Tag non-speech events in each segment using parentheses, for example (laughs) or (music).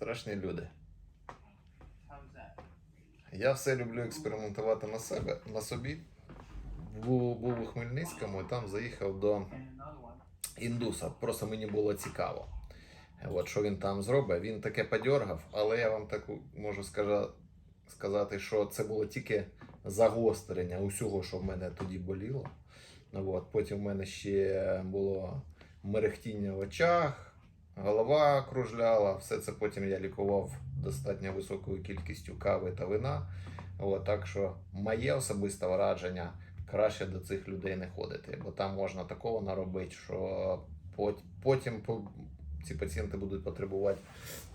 Страшні люди. Я все люблю експериментувати на себе, на собі. Був, був у Хмельницькому і там заїхав до індуса. Просто мені було цікаво. От що він там зробить. Він таке подьоргав, але я вам так можу сказати, що це було тільки загострення усього, що в мене тоді боліло. От. Потім в мене ще було мерехтіння в очах, голова кружляла. Все це потім я лікував достатньо високою кількістю кави та вина. От, так що моє особисте враження краще до цих людей не ходити, бо там можна такого наробити, що потім ці пацієнти будуть потребувати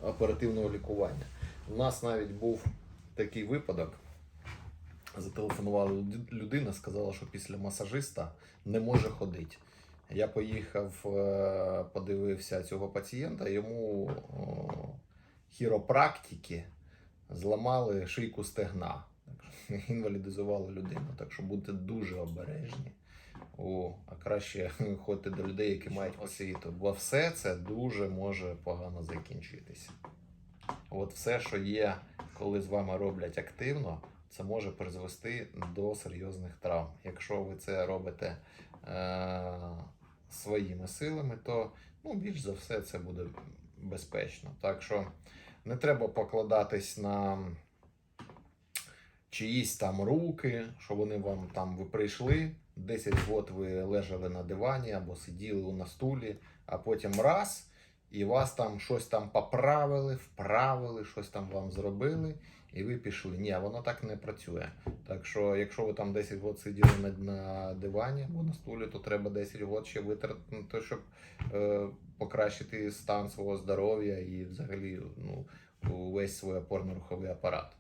оперативного лікування. У нас навіть був такий випадок. Зателефонувала людина, сказала, що після масажиста не може ходити. Я поїхав, е, подивився цього пацієнта, йому хіропрактики зламали шийку стегна. (laughs) Інвалідизували людину. Так що будьте дуже обережні. О, а краще (laughs) ходьте до людей, які мають освіту, бо все це дуже може погано закінчитися. От все, що є, коли з вами роблять активно, це може призвести до серйозних травм. Якщо ви це робите е- своїми силами, то ну, більш за все це буде безпечно. Так що не треба покладатись на чиїсь там руки, що вони вам там ви прийшли, 10 років ви лежали на дивані або сиділи на стулі, а потім раз, і вас там щось там поправили, вправили, щось там вам зробили, і ви пішли. Ні, воно так не працює. Так що, якщо ви там 10 років сиділи на, дивані або на стулі, то треба 10 років ще витратити, щоб е, покращити стан свого здоров'я і взагалі ну, увесь свій опорно-руховий апарат.